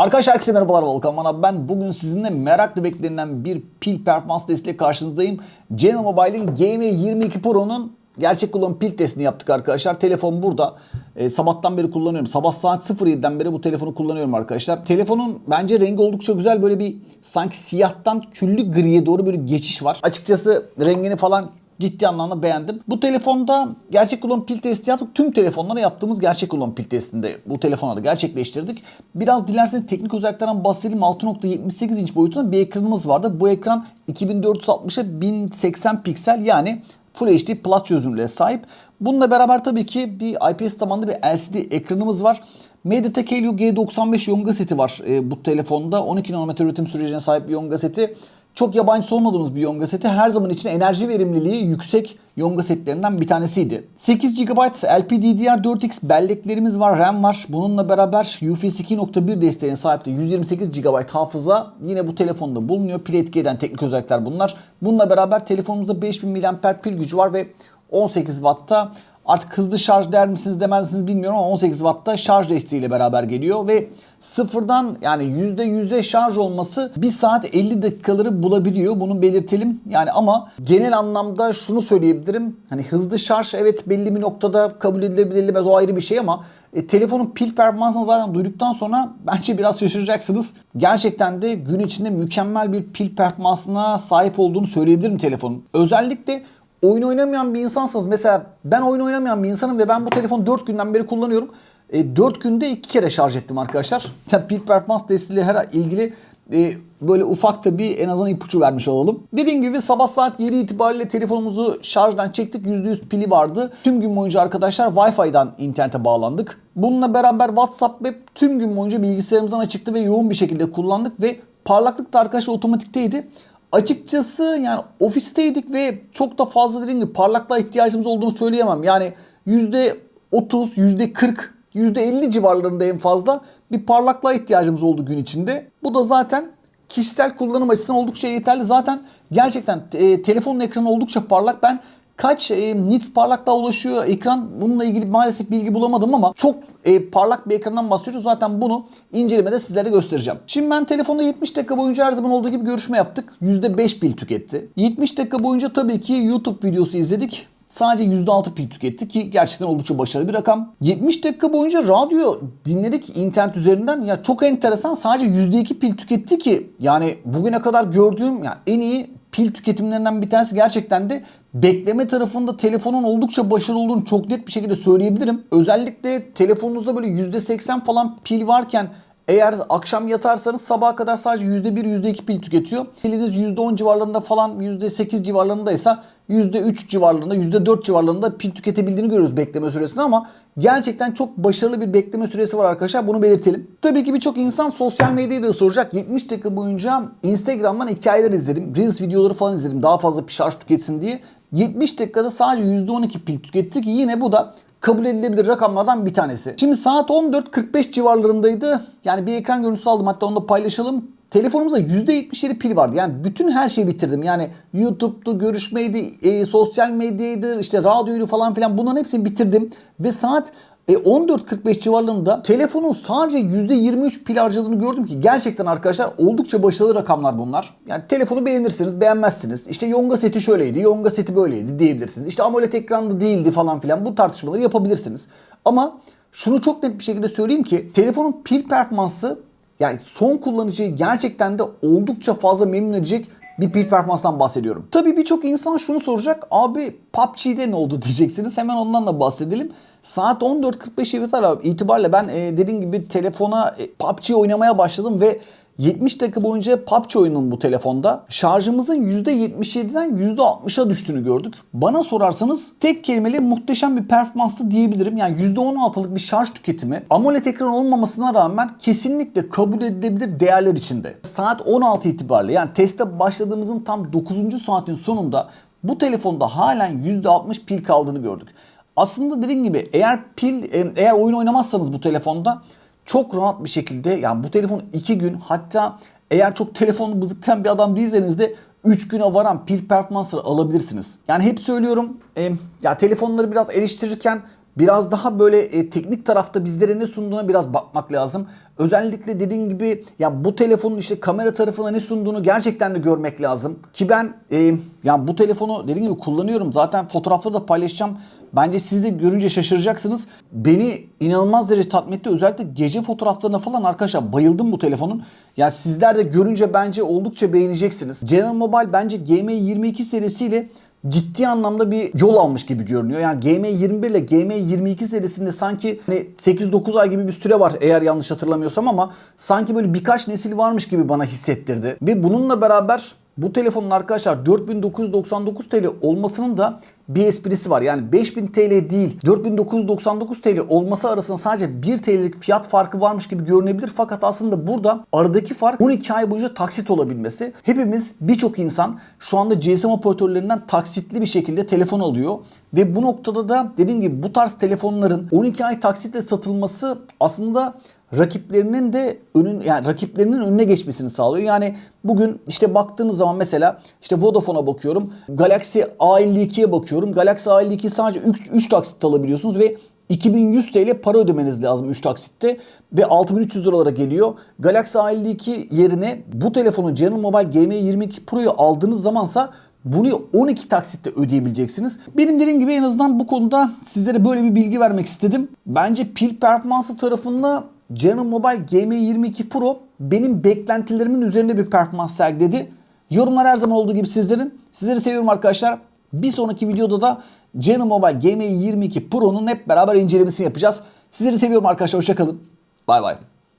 Arkadaşlar herkese merhabalar Volkan Bana ben bugün sizinle merakla beklenilen bir pil performans testiyle karşınızdayım. General Mobile'in GM22 Pro'nun gerçek kullanım pil testini yaptık arkadaşlar. Telefon burada. Ee, sabahtan beri kullanıyorum. Sabah saat 07'den beri bu telefonu kullanıyorum arkadaşlar. Telefonun bence rengi oldukça güzel. Böyle bir sanki siyahtan küllü griye doğru bir geçiş var. Açıkçası rengini falan ciddi anlamda beğendim. Bu telefonda gerçek kullanım pil testi yaptık. Tüm telefonlara yaptığımız gerçek kullanım pil testinde bu telefona da gerçekleştirdik. Biraz dilerseniz teknik özelliklerden bahsedelim. 6.78 inç boyutunda bir ekranımız vardı. Bu ekran 2460'a 1080 piksel yani Full HD Plus çözünürlüğe sahip. Bununla beraber tabii ki bir IPS tabanlı bir LCD ekranımız var. MediaTek Helio G95 Yonga seti var e, bu telefonda. 12 nanometre üretim sürecine sahip bir Yonga seti. Çok yabancı olmadığımız bir Yonga seti. Her zaman için enerji verimliliği yüksek Yonga setlerinden bir tanesiydi. 8 GB LPDDR4X belleklerimiz var, RAM var. Bununla beraber UFS 2.1 desteğine sahip de 128 GB hafıza yine bu telefonda bulunuyor. Pil etki teknik özellikler bunlar. Bununla beraber telefonumuzda 5000 mAh pil gücü var ve 18 Watt'ta Artık hızlı şarj der misiniz demez misiniz bilmiyorum ama 18 Watt'ta şarj desteğiyle beraber geliyor ve sıfırdan yani %100'e şarj olması 1 saat 50 dakikaları bulabiliyor. Bunu belirtelim. Yani ama genel anlamda şunu söyleyebilirim. Hani hızlı şarj evet belli bir noktada kabul edilebilir o ayrı bir şey ama e, telefonun pil performansını zaten duyduktan sonra bence biraz şaşıracaksınız. Gerçekten de gün içinde mükemmel bir pil performansına sahip olduğunu söyleyebilirim telefonun. Özellikle oyun oynamayan bir insansınız. Mesela ben oyun oynamayan bir insanım ve ben bu telefonu 4 günden beri kullanıyorum. E, 4 günde 2 kere şarj ettim arkadaşlar. Yani pil performans testiyle her ilgili e, böyle ufak da bir en azından ipucu vermiş olalım. Dediğim gibi sabah saat 7 itibariyle telefonumuzu şarjdan çektik. %100 pili vardı. Tüm gün boyunca arkadaşlar Wi-Fi'den internete bağlandık. Bununla beraber WhatsApp ve tüm gün boyunca bilgisayarımızdan açıktı ve yoğun bir şekilde kullandık ve parlaklık da arkadaşlar otomatikteydi. Açıkçası yani ofisteydik ve çok da fazla dediğim gibi parlaklığa ihtiyacımız olduğunu söyleyemem. Yani %30, %40, %50 civarlarında en fazla bir parlaklığa ihtiyacımız oldu gün içinde. Bu da zaten kişisel kullanım açısından oldukça yeterli. Zaten gerçekten e, telefonun ekranı oldukça parlak. Ben kaç e, nit parlaklığa ulaşıyor ekran bununla ilgili maalesef bilgi bulamadım ama çok e, parlak bir ekrandan bahsediyoruz. Zaten bunu incelemede sizlere göstereceğim. Şimdi ben telefonda 70 dakika boyunca her zaman olduğu gibi görüşme yaptık. %5 pil tüketti. 70 dakika boyunca tabii ki YouTube videosu izledik. Sadece %6 pil tüketti ki gerçekten oldukça başarılı bir rakam. 70 dakika boyunca radyo dinledik internet üzerinden. Ya çok enteresan sadece %2 pil tüketti ki yani bugüne kadar gördüğüm yani en iyi pil tüketimlerinden bir tanesi gerçekten de bekleme tarafında telefonun oldukça başarılı olduğunu çok net bir şekilde söyleyebilirim. Özellikle telefonunuzda böyle %80 falan pil varken eğer akşam yatarsanız sabaha kadar sadece %1, %2 pil tüketiyor. Piliniz %10 civarlarında falan %8 civarlarındaysa %3 civarlarında, %4 civarlarında pil tüketebildiğini görüyoruz bekleme süresinde ama gerçekten çok başarılı bir bekleme süresi var arkadaşlar. Bunu belirtelim. Tabii ki birçok insan sosyal medyayı da soracak. 70 dakika boyunca Instagram'dan hikayeler izledim. Reels videoları falan izledim. Daha fazla şarj tüketsin diye. 70 dakikada sadece %12 pil tüketti ki yine bu da kabul edilebilir rakamlardan bir tanesi. Şimdi saat 14.45 civarlarındaydı. Yani bir ekran görüntüsü aldım hatta onu da paylaşalım. Telefonumuzda %77 pil vardı. Yani bütün her şeyi bitirdim. Yani YouTube'du, görüşmeydi, e, sosyal medyaydı, işte radyoydu falan filan bunların hepsini bitirdim. Ve saat e, 14.45 civarlarında telefonun sadece %23 pil harcadığını gördüm ki gerçekten arkadaşlar oldukça başarılı rakamlar bunlar. Yani telefonu beğenirsiniz, beğenmezsiniz. İşte Yonga seti şöyleydi, Yonga seti böyleydi diyebilirsiniz. İşte AMOLED ekranlı değildi falan filan bu tartışmaları yapabilirsiniz. Ama şunu çok net bir şekilde söyleyeyim ki telefonun pil performansı yani son kullanıcıyı gerçekten de oldukça fazla memnun edecek bir pil performanstan bahsediyorum. Tabii birçok insan şunu soracak. Abi PUBG'de ne oldu diyeceksiniz. Hemen ondan da bahsedelim. Saat 14.45 itibariyle ben e, dediğim gibi telefona e, PUBG oynamaya başladım ve 70 dakika boyunca PUBG oynadım bu telefonda. Şarjımızın %77'den %60'a düştüğünü gördük. Bana sorarsanız tek kelimeyle muhteşem bir performanstı diyebilirim. Yani %16'lık bir şarj tüketimi AMOLED ekran olmamasına rağmen kesinlikle kabul edilebilir değerler içinde. Saat 16 itibariyle yani teste başladığımızın tam 9. saatin sonunda bu telefonda halen %60 pil kaldığını gördük. Aslında dediğim gibi eğer pil eğer oyun oynamazsanız bu telefonda çok rahat bir şekilde yani bu telefon 2 gün hatta eğer çok telefonu bızıktan bir adam değilseniz de 3 güne varan pil performansları alabilirsiniz. Yani hep söylüyorum e, ya telefonları biraz eleştirirken biraz daha böyle e, teknik tarafta bizlere ne sunduğuna biraz bakmak lazım. Özellikle dediğim gibi ya bu telefonun işte kamera tarafına ne sunduğunu gerçekten de görmek lazım. Ki ben e, ya bu telefonu dediğim gibi kullanıyorum. Zaten fotoğrafları da paylaşacağım. Bence siz de görünce şaşıracaksınız. Beni inanılmaz derece tatmin etti. Özellikle gece fotoğraflarına falan arkadaşlar bayıldım bu telefonun. Yani sizler de görünce bence oldukça beğeneceksiniz. General Mobile bence GM22 serisiyle ciddi anlamda bir yol almış gibi görünüyor. Yani GM21 ile GM22 serisinde sanki hani 8-9 ay gibi bir süre var eğer yanlış hatırlamıyorsam ama sanki böyle birkaç nesil varmış gibi bana hissettirdi. Ve bununla beraber bu telefonun arkadaşlar 4999 TL olmasının da bir esprisi var. Yani 5000 TL değil 4999 TL olması arasında sadece 1 TL'lik fiyat farkı varmış gibi görünebilir. Fakat aslında burada aradaki fark 12 ay boyunca taksit olabilmesi. Hepimiz birçok insan şu anda GSM operatörlerinden taksitli bir şekilde telefon alıyor. Ve bu noktada da dediğim gibi bu tarz telefonların 12 ay taksitle satılması aslında rakiplerinin de önün yani rakiplerinin önüne geçmesini sağlıyor. Yani bugün işte baktığınız zaman mesela işte Vodafone'a bakıyorum. Galaxy A52'ye bakıyorum. Galaxy A52 sadece 3, 3 taksit alabiliyorsunuz ve 2100 TL para ödemeniz lazım 3 taksitte ve 6300 liralara geliyor. Galaxy A52 yerine bu telefonu General Mobile GM22 Pro'yu aldığınız zamansa bunu 12 taksitte ödeyebileceksiniz. Benim dediğim gibi en azından bu konuda sizlere böyle bir bilgi vermek istedim. Bence pil performansı tarafında General Mobile GM22 Pro benim beklentilerimin üzerinde bir performans sergiledi. Yorumlar her zaman olduğu gibi sizlerin. Sizleri seviyorum arkadaşlar. Bir sonraki videoda da General Mobile GM22 Pro'nun hep beraber incelemesini yapacağız. Sizleri seviyorum arkadaşlar. Hoşçakalın. Bay bay.